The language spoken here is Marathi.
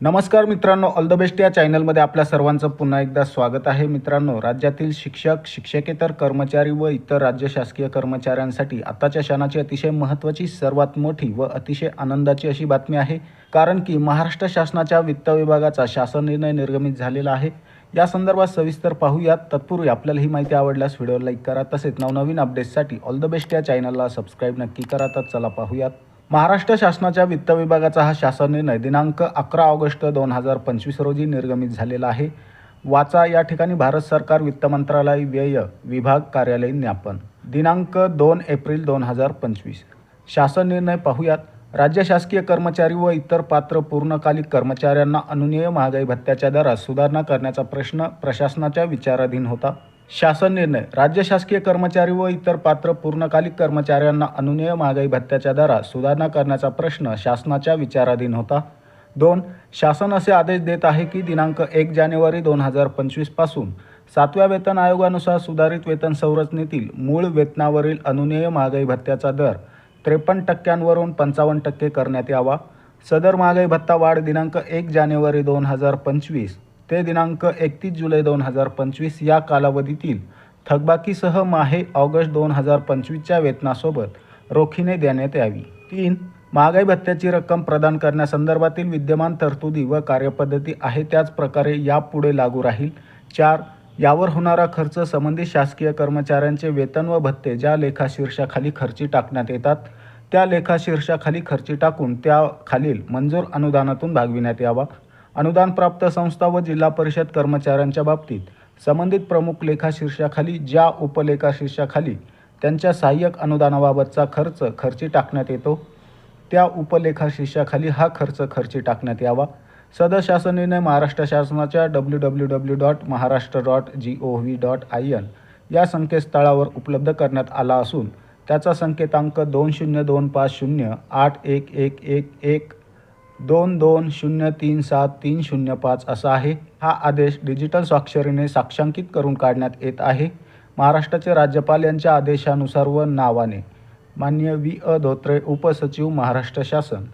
नमस्कार मित्रांनो ऑल द बेस्ट या चॅनलमध्ये आपल्या सर्वांचं पुन्हा एकदा स्वागत आहे. मित्रांनो राज्यातील शिक्षक शिक्षकेतर कर्मचारी व इतर राज्य शासकीय कर्मचाऱ्यांसाठी आताच्या क्षणाची अतिशय महत्त्वाची सर्वात मोठी व अतिशय आनंदाची अशी बातमी आहे. कारण की महाराष्ट्र शासनाच्या वित्त विभागाचा शासन निर्णय निर्गमित झालेला आहे. या संदर्भात सविस्तर पाहूयात. तत्पूर्वी आपल्याला ही माहिती आवडल्यास व्हिडिओ लाईक करा. तसेच नवनवीन अपडेट्ससाठी ऑल द बेस्ट या चॅनलला सबस्क्राईब नक्की करा. तर चला पाहूयात. महाराष्ट्र शासनाच्या वित्त विभागाचा हा शासन निर्णय दिनांक अकरा ऑगस्ट दोन हजार पंचवीस रोजी निर्गमित झालेला आहे. वाचा या ठिकाणी भारत सरकार वित्त मंत्रालय व्यय विभाग कार्यालयीन ज्ञापन. दिनांक दोन एप्रिल दोन हजार पंचवीस. शासन निर्णय पाहूयात. राज्य शासकीय कर्मचारी व इतर पात्र पूर्णकालिक कर्मचाऱ्यांना अनुनेय महागाई भत्त्याच्या दरात सुधारणा करण्याचा प्रश्न प्रशासनाच्या विचाराधीन होता. शासन निर्णय. राज्य शासकीय कर्मचारी व इतर पात्र पूर्णकालिक कर्मचाऱ्यांना अनुनेय महागाई भत्त्याच्या दरात सुधारणा करण्याचा प्रश्न शासनाच्या विचाराधीन होता. दोन शासन असे आदेश देत आहे की दिनांक एक जानेवारी दोन हजार पंचवीसपासून सातव्या वेतन आयोगानुसार सुधारित वेतन संरचनेतील मूळ वेतनावरील अनुनेय महागाई भत्त्याचा दर त्रेपन्न टक्क्यांवरून पंचावन्न टक्के करण्यात यावा. सदर महागाई भत्ता वाढ दिनांक एक जानेवारी दोन हजार पंचवीस ते दिनांक एकतीस जुलै दोन हजार पंचवीस या कालावधीतील थकबाकीसह माहे ऑगस्ट दोन हजार पंचवीसच्या वेतनासोबत रोखीने देण्यात यावी. तीन महागाई भत्त्याची रक्कम प्रदान करण्यासंदर्भातील विद्यमान तरतुदी व कार्यपद्धती आहे त्याच प्रकारे यापुढे लागू राहील. चार यावर होणारा खर्च संबंधित शासकीय कर्मचाऱ्यांचे वेतन व भत्ते ज्या लेखाशीर्षाखाली खर्ची टाकण्यात येतात त्या लेखाशीर्षाखाली खर्ची टाकून त्या खालील मंजूर अनुदानातून भागविण्यात यावा. अनुदान प्राप्त संस्था व जिल्हा परिषद कर्मचाऱ्यांच्या बाबतीत संबंधित प्रमुख लेखाशीर्षाखाली ज्या उपलेखाशीर्षाखाली त्यांच्या सहाय्यक अनुदानाबाबतचा खर्च खर्ची टाकण्यात येतो त्या उपलेखाशीर्षाखाली हा खर्च खर्ची टाकण्यात यावा. सदर शासन निर्णय महाराष्ट्र शासनाच्या W W W dot Maharashtra dot G O V dot I N या संकेतस्थळावर उपलब्ध करण्यात आला असून त्याचा संकेतांक दोन शून्य दोन पाच शून्य आठ एक एक एक एक दोन दोन शून्य तीन सात तीन शून्य पाच असा आहे. हा आदेश डिजिटल स्वाक्षरीने साक्षांकित करून काढण्यात येत आहे. महाराष्ट्राचे राज्यपाल यांच्या आदेशानुसार व नावाने. मान्य वि अ. धोत्रे उपसचिव महाराष्ट्र शासन.